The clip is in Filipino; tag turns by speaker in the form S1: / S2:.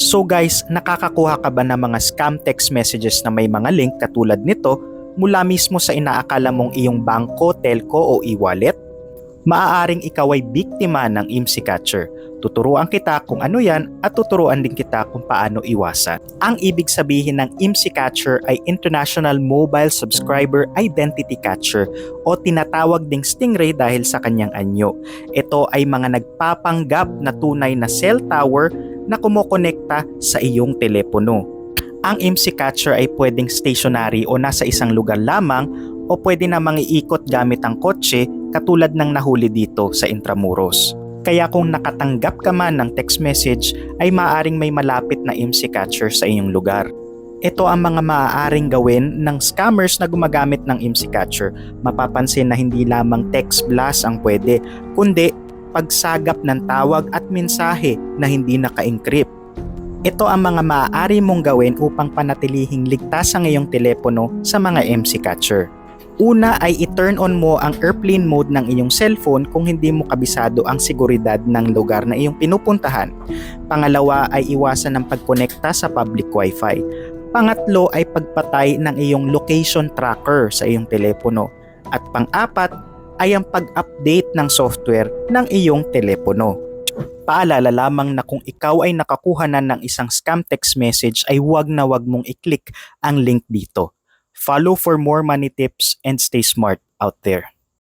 S1: So guys, nakakakuha ka ba ng mga scam text messages na may mga link katulad nito mula mismo sa inaakala mong iyong bangko, telco o e-wallet? Maaaring ikaw ay biktima ng IMSI catcher. Tuturuan kita kung ano yan at tuturuan din kita kung paano iwasan. Ang ibig sabihin ng IMSI catcher ay International Mobile Subscriber Identity Catcher o tinatawag ding stingray dahil sa kanyang anyo. Ito ay mga nagpapanggap na tunay na cell tower na kumokonekta sa iyong telepono. Ang IMSI catcher ay pwedeng stationary o nasa isang lugar lamang o pwede namang iikot gamit ang kotse katulad ng nahuli dito sa Intramuros. Kaya kung nakatanggap ka man ng text message ay maaaring may malapit na IMSI catcher sa iyong lugar. Ito ang mga maaaring gawin ng scammers na gumagamit ng IMSI catcher. Mapapansin na hindi lamang text blast ang pwede, kundi pagsagap ng tawag at mensahe na hindi naka-encrypt. Ito ang mga maaari mong gawin upang panatilihing ligtas ang iyong telepono sa mga MC catcher. Una ay i-turn on mo ang airplane mode ng iyong cellphone kung hindi mo kabisado ang seguridad ng lugar na iyong pinupuntahan. Pangalawa ay iwasan ang pagkonekta sa public wifi. Pangatlo ay pagpatay ng iyong location tracker sa iyong telepono. At pang-apat ay ang pag-update ng software ng iyong telepono. Paalala lamang na kung ikaw ay nakakuha na ng isang scam text message ay huwag na huwag mong i-click ang link dito. Follow for more money tips and stay smart out there.